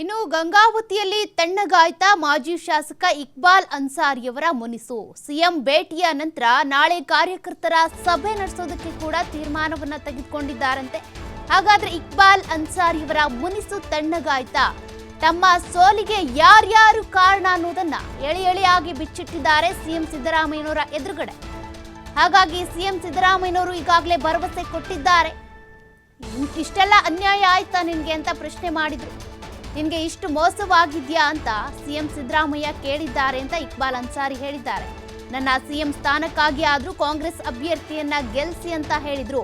ಇನ್ನು ಗಂಗಾವತಿಯಲ್ಲಿ ತಣ್ಣಗಾಯ್ತ ಮಾಜಿ ಶಾಸಕ ಇಕ್ಬಾಲ್ ಅನ್ಸಾರಿಯವರ ಮುನಿಸು. ಸಿಎಂ ಭೇಟಿಯ ನಂತರ ನಾಳೆ ಕಾರ್ಯಕರ್ತರ ಸಭೆ ನಡೆಸೋದಕ್ಕೆ ಕೂಡ ತೀರ್ಮಾನವನ್ನ ತೆಗೆದುಕೊಂಡಿದ್ದಾರಂತೆ. ಹಾಗಾದ್ರೆ ಇಕ್ಬಾಲ್ ಅನ್ಸಾರಿಯವರ ಮುನಿಸು ತಣ್ಣಗಾಯ್ತಾ. ತಮ್ಮ ಸೋಲಿಗೆ ಯಾರ್ಯಾರು ಕಾರಣ ಅನ್ನೋದನ್ನ ಎಳೆ ಎಳೆಯಾಗಿ ಬಿಚ್ಚಿಟ್ಟಿದ್ದಾರೆ ಸಿಎಂ ಸಿದ್ದರಾಮಯ್ಯನವರ ಎದುರುಗಡೆ. ಹಾಗಾಗಿ ಸಿಎಂ ಸಿದ್ದರಾಮಯ್ಯನವರು ಈಗಾಗಲೇ ಭರವಸೆ ಕೊಟ್ಟಿದ್ದಾರೆ. ಇಷ್ಟೆಲ್ಲ ಅನ್ಯಾಯ ಆಯ್ತಾ ನಿನ್ಗೆ ಅಂತ ಪ್ರಶ್ನೆ ಮಾಡಿದ್ರು. ನಿನ್ಗೆ ಇಷ್ಟು ಮೋಸವಾಗಿದೆಯಾ ಅಂತ ಸಿಎಂ ಸಿದ್ದರಾಮಯ್ಯ ಕೇಳಿದ್ದಾರೆ ಅಂತ ಇಕ್ಬಾಲ್ ಅನ್ಸಾರಿ ಹೇಳಿದ್ದಾರೆ. ನನ್ನ ಸಿಎಂ ಸ್ಥಾನಕ್ಕಾಗಿ ಆದರೂ ಕಾಂಗ್ರೆಸ್ ಅಭ್ಯರ್ಥಿಯನ್ನ ಗೆಲ್ಸಿ ಅಂತ ಹೇಳಿದ್ರು.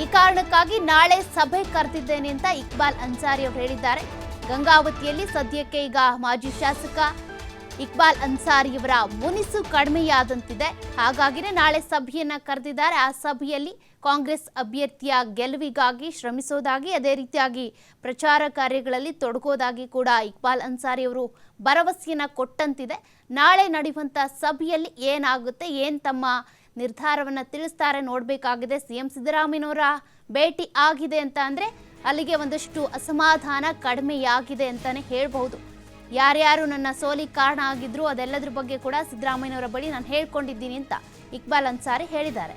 ಈ ಕಾರಣಕ್ಕಾಗಿ ನಾಳೆ ಸಭೆ ಕರೆದಿದ್ದೇನೆ ಅಂತ ಇಕ್ಬಾಲ್ ಅನ್ಸಾರಿ ಅವರು ಹೇಳಿದ್ದಾರೆ. ಗಂಗಾವತಿಯಲ್ಲಿ ಸದ್ಯಕ್ಕೆ ಈಗ ಮಾಜಿ ಶಾಸಕ ಇಕ್ಬಾಲ್ ಅನ್ಸಾರಿಯವರ ಮುನಿಸು ಕಡಿಮೆಯಾದಂತಿದೆ. ಹಾಗಾಗಿನೇ ನಾಳೆ ಸಭೆಯನ್ನ ಕರೆದಿದ್ದಾರೆ. ಆ ಸಭೆಯಲ್ಲಿ ಕಾಂಗ್ರೆಸ್ ಅಭ್ಯರ್ಥಿಯ ಗೆಲುವಿಗಾಗಿ ಶ್ರಮಿಸೋದಾಗಿ, ಅದೇ ರೀತಿಯಾಗಿ ಪ್ರಚಾರ ಕಾರ್ಯಗಳಲ್ಲಿ ತೊಡಗೋದಾಗಿ ಕೂಡ ಇಕ್ಬಾಲ್ ಅನ್ಸಾರಿ ಅವರು ಭರವಸೆಯನ್ನ ಕೊಟ್ಟಂತಿದೆ. ನಾಳೆ ನಡೆಯುವಂತ ಸಭೆಯಲ್ಲಿ ಏನಾಗುತ್ತೆ, ಏನ್ ತಮ್ಮ ನಿರ್ಧಾರವನ್ನ ತಿಳಿಸ್ತಾರೆ ನೋಡಬೇಕಾಗಿದೆ. ಸಿಎಂ ಸಿದ್ದರಾಮಯ್ಯನವರ ಭೇಟಿ ಆಗಿದೆ ಅಂತ ಅಂದರೆ ಅಲ್ಲಿಗೆ ಒಂದಷ್ಟು ಅಸಮಾಧಾನ ಕಡಿಮೆಯಾಗಿದೆ ಅಂತಾನೆ ಹೇಳ್ಬಹುದು. ಯಾರ್ಯಾರು ನನ್ನ ಸೋಲಿಗೆ ಕಾರಣ ಆಗಿದ್ರು ಅದೆಲ್ಲದ್ರ ಬಗ್ಗೆ ಕೂಡ ಸಿದ್ದರಾಮಯ್ಯನವರ ಬಳಿ ನಾನು ಹೇಳ್ಕೊಂಡಿದ್ದೀನಿ ಅಂತ ಇಕ್ಬಾಲ್ ಅನ್ಸಾರಿ ಹೇಳಿದ್ದಾರೆ.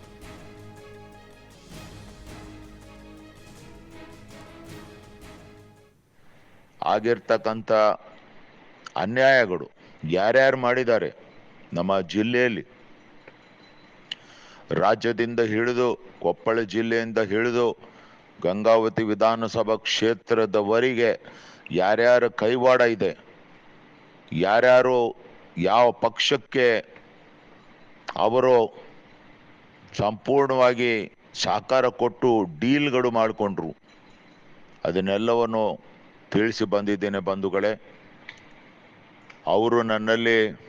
ಆಗಿರ್ತಕ್ಕಂಥ ಅನ್ಯಾಯಗಳು ಯಾರ್ಯಾರು ಮಾಡಿದ್ದಾರೆ ನಮ್ಮ ಜಿಲ್ಲೆಯಲ್ಲಿ. ರಾಜ್ಯದಿಂದ ಹಿಡಿದು ಕೊಪ್ಪಳ ಜಿಲ್ಲೆಯಿಂದ ಹಿಡಿದು ಗಂಗಾವತಿ ವಿಧಾನಸಭಾ ಕ್ಷೇತ್ರದವರೆಗೆ ಯಾರ್ಯಾರ ಕೈವಾಡ ಇದೆ ಯಾರ್ಯಾರು ಯಾವ ಪಕ್ಷಕ್ಕೆ ಅವರು ಸಂಪೂರ್ಣವಾಗಿ ಸಹಕಾರ ಕೊಟ್ಟು ಡೀಲ್ಗಳು ಮಾಡಿಕೊಂಡ್ರು ಅದನ್ನೆಲ್ಲವನ್ನು ತಿಳಿಸಿ ಬಂದಿದ್ದೇನೆ ಬಂಧುಗಳೇ. ಅವರು ನನ್ನಲ್ಲಿ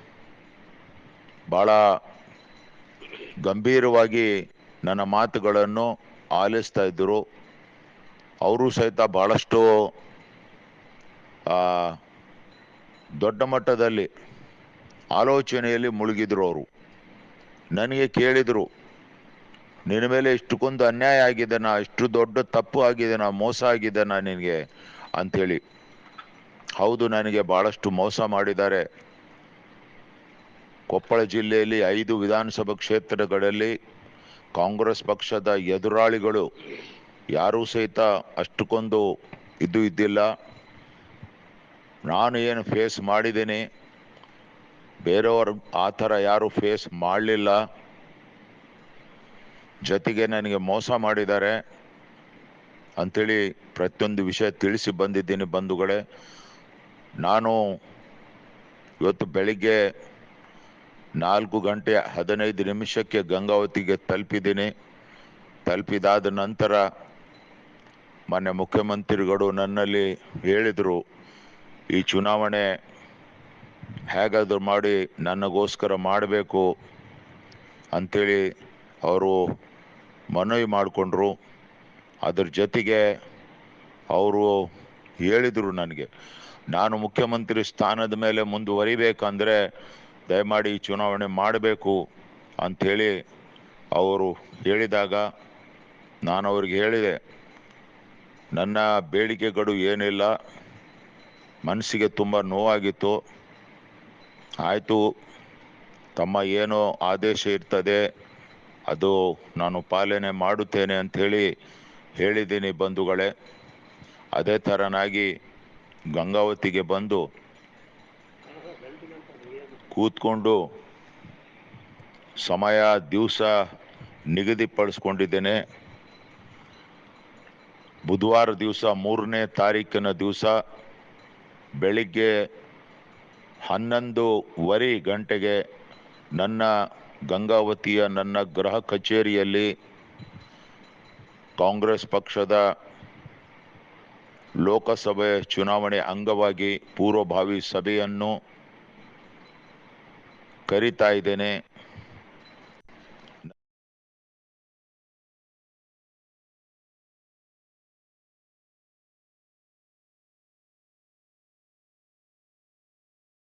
ಬಹಳ ಗಂಭೀರವಾಗಿ ನನ್ನ ಮಾತುಗಳನ್ನು ಆಲಿಸ್ತಾ ಇದ್ದರು. ಅವರು ಸಹಿತ ಬಹಳಷ್ಟು ಆ, ದೊಡ್ಡ ಮಟ್ಟದಲ್ಲಿ ಆಲೋಚನೆಯಲ್ಲಿ ಮುಳುಗಿದ್ರು ಅವರು. ನನಗೆ ಕೇಳಿದರು, ನಿನ್ನ ಮೇಲೆ ಇಷ್ಟಕ್ಕೊಂದು ಅನ್ಯಾಯ ಆಗಿದೆ, ನಾ ಇಷ್ಟು ದೊಡ್ಡ ತಪ್ಪು ಆಗಿದೆ, ನಾ ಮೋಸ ಆಗಿದೆ ನಾ ನಿನಗೆ ಅಂಥೇಳಿ. ಹೌದು, ನನಗೆ ಭಾಳಷ್ಟು ಮೋಸ ಮಾಡಿದ್ದಾರೆ. ಕೊಪ್ಪಳ ಜಿಲ್ಲೆಯಲ್ಲಿ ಐದು ವಿಧಾನಸಭಾ ಕ್ಷೇತ್ರಗಳಲ್ಲಿ ಕಾಂಗ್ರೆಸ್ ಪಕ್ಷದ ಎದುರಾಳಿಗಳು ಯಾರೂ ಸಹಿತ ಅಷ್ಟಕ್ಕೊಂದು ಇದು ಇದ್ದಿಲ್ಲ. ನಾನು ಏನು ಫೇಸ್ ಮಾಡಿದ್ದೀನಿ? ಬೇರೆಯವರು ಆ ಥರ ಯಾರು ಫೇಸ್ ಮಾಡಲಿಲ್ಲ. ಜೊತೆಗೆ ನನಗೆ ಮೋಸ ಮಾಡಿದ್ದಾರೆ. ಅಂಥೇಳಿ ಪ್ರತಿಯೊಂದು ವಿಷಯ ತಿಳಿಸಿ ಬಂದಿದ್ದೀನಿ ಬಂಧುಗಳೇ. ನಾನು ಇವತ್ತು ಬೆಳಿಗ್ಗೆ ನಾಲ್ಕು ಗಂಟೆ ಹದಿನೈದು ನಿಮಿಷಕ್ಕೆ ಗಂಗಾವತಿಗೆ ತಲುಪಿದ್ದೀನಿ. ತಲುಪಿದಾದ ನಂತರ ಮಾನ್ಯ ಮುಖ್ಯಮಂತ್ರಿಗಳು ನನ್ನಲ್ಲಿ ಹೇಳಿದರು ಈ ಚುನಾವಣೆ ಹೇಗಾದರೂ ಮಾಡಿ ನನಗೋಸ್ಕರ ಮಾಡಬೇಕು ಅಂಥೇಳಿ ಅವರು ಮನವಿ ಮಾಡಿಕೊಂಡ್ರು. ಅದ್ರ ಜೊತೆಗೆ ಅವರು ಹೇಳಿದರು ನನಗೆ, ನಾನು ಮುಖ್ಯಮಂತ್ರಿ ಸ್ಥಾನದ ಮೇಲೆ ಮುಂದುವರಿಬೇಕಂದರೆ ದಯಮಾಡಿ ಈ ಚುನಾವಣೆ ಮಾಡಬೇಕು ಅಂಥೇಳಿ ಅವರು ಹೇಳಿದಾಗ ನಾನು ಅವ್ರಿಗೆ ಹೇಳಿದೆ, ನನ್ನ ಬೇಡಿಕೆಗಳು ಏನಿಲ್ಲ ಮನಸ್ಸಿಗೆ ತುಂಬ ನೋವಾಗಿತ್ತು. ಆಯಿತು, ತಮ್ಮ ಏನೋ ಆದೇಶ ಇರ್ತದೆ, ಅದು ನಾನು ಪಾಲನೆ ಮಾಡುತ್ತೇನೆ ಅಂಥೇಳಿ ಹೇಳಿದ್ದೀನಿ ಬಂಧುಗಳೇ. ಅದೇ ಥರನಾಗಿ ಗಂಗಾವತಿಗೆ ಬಂದು ಕೂತ್ಕೊಂಡು ಸಮಯ ದಿವಸ ನಿಗದಿಪಡಿಸ್ಕೊಂಡಿದ್ದೇನೆ. ಬುಧವಾರ ದಿವಸ ಮೂರನೇ ತಾರೀಕಿನ ದಿವಸ ಬೆಳಿಗ್ಗೆ ಹನ್ನೊಂದುವರೆ ಗಂಟೆಗೆ ನನ್ನ ಗಂಗಾವತಿಯ ನನ್ನ ಗೃಹ ಕಚೇರಿಯಲ್ಲಿ ಕಾಂಗ್ರೆಸ್ ಪಕ್ಷದ ಲೋಕಸಭೆ ಚುನಾವಣೆ ಅಂಗವಾಗಿ ಪೂರ್ವಭಾವಿ ಸಭೆಯನ್ನು ಕರೀತಾ ಇದ್ದೇನೆ.